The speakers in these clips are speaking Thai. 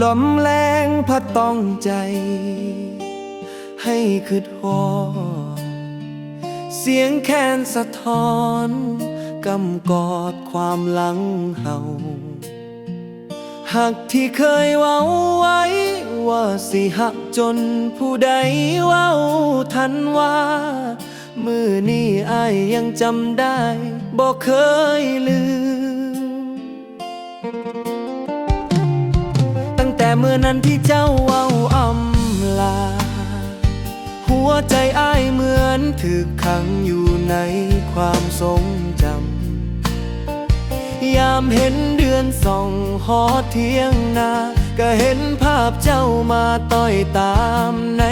ลมแรงพัดต้องใจ ให้คืดหอเสียงแคนสะท้อนกำกอดความหลังเฮาหักที่เคยเว้าไว้ ว่าสิหักจนผู้ใดเว้าทันว่า มือนี้อายยังจำได้บอกเคยลืม เมื่อนั้นที่เจ้าเอาอำลา หัวใจอ้ายเหมือนถึกขังอยู่ในความทรงจำ ยามเห็นเดือนส่องหอเทียงนา ก็เห็นภาพเจ้ามาต้อยตามใน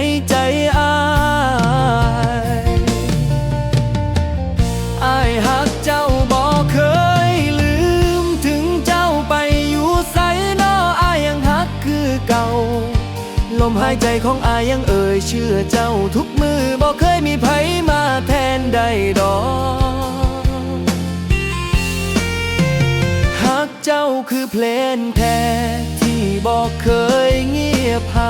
มหายใจของอายยังเอ่ยเชื่อเจ้าทุกมือบอกเคยมีไผมาแทนใดดอกหากเจ้าคือเพลนแท้ที่บอกเคยเงียบหา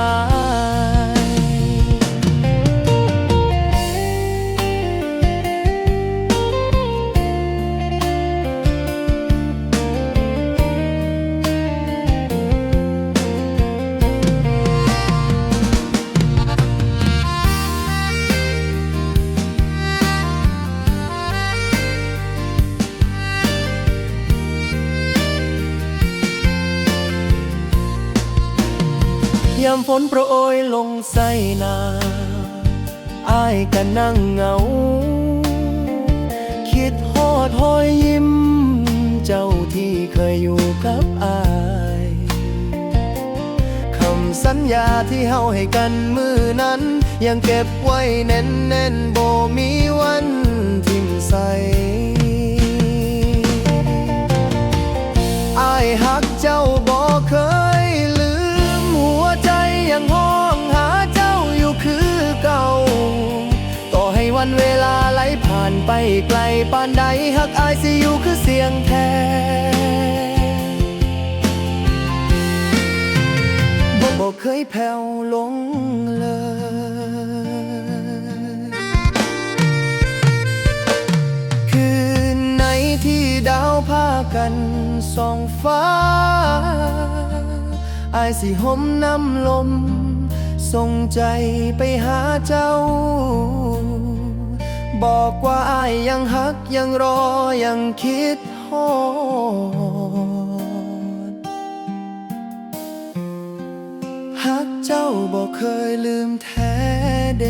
ยามฝนโปรยลงใส่นาอายก็นั่งเหงา คิดฮอดหอยยิ้ม เจ้าที่เคยอยู่กับอายคำสัญญาที่เฮาให้กันมือนั้น ยังเก็บไว้แน่นแน่นๆบ่มีวันทิ้มใส วันเวลาไหลผ่านไปไกลปานใดหักอายสิอยู่คือเสียงแท้บ่บ่เคยแผ่วลงเลยคืนไหนที่ดาวพากันส่องฟ้าอายสิห่มน้ำลมส่งใจไปหาเจ้า บอกว่าอายยังฮักยังรอยังคิดฮอดฮักเจ้าบอกเคยลืมแท้เด